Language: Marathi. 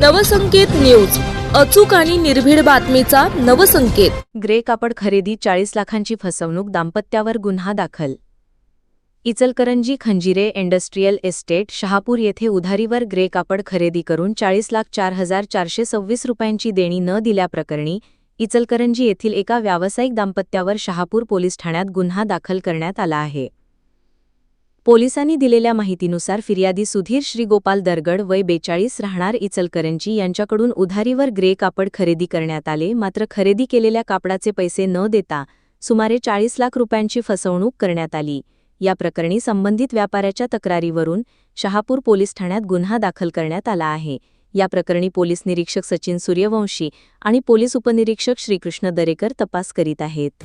नवसंकेत न्यूज. अचूक आणि निर्भीड बातमीचा नवसंकेत. ग्रे कापड खरेदी चाळीस लाखांची फसवणूक दाम्पत्यावर गुन्हा दाखल. इचलकरंजी खंजिरे इंडस्ट्रीयल एस्टेट शहापूर येथे उधारीवर ग्रे कापड खरेदी करून चाळीस लाख चार हजार चारशे सव्वीस रुपयांची देणी न दिल्याप्रकरणी इचलकरंजी येथील एका व्यावसायिक दाम्पत्यावर शहापूर पोलीस ठाण्यात गुन्हा दाखल करण्यात आला आहे. पोलिसांनी दिलेल्या माहितीनुसार फिर्यादी सुधीर श्रीगोपाल दरगड वय बेचाळीस राहणार इचलकरंजी यांच्याकडून उधारीवर ग्रे कापड खरेदी करण्यात आले. मात्र खरेदी केलेल्या कापडाचे पैसे न देता सुमारे चाळीस लाख रुपयांची फसवणूक करण्यात आली. या प्रकरणी संबंधित व्यापाऱ्याच्या तक्रारीवरून शहापूर पोलीस ठाण्यात गुन्हा दाखल करण्यात आला आहे. या प्रकरणी पोलीस निरीक्षक सचिन सूर्यवंशी आणि पोलीस उपनिरीक्षक श्रीकृष्ण दरेकर तपास करीत आहेत.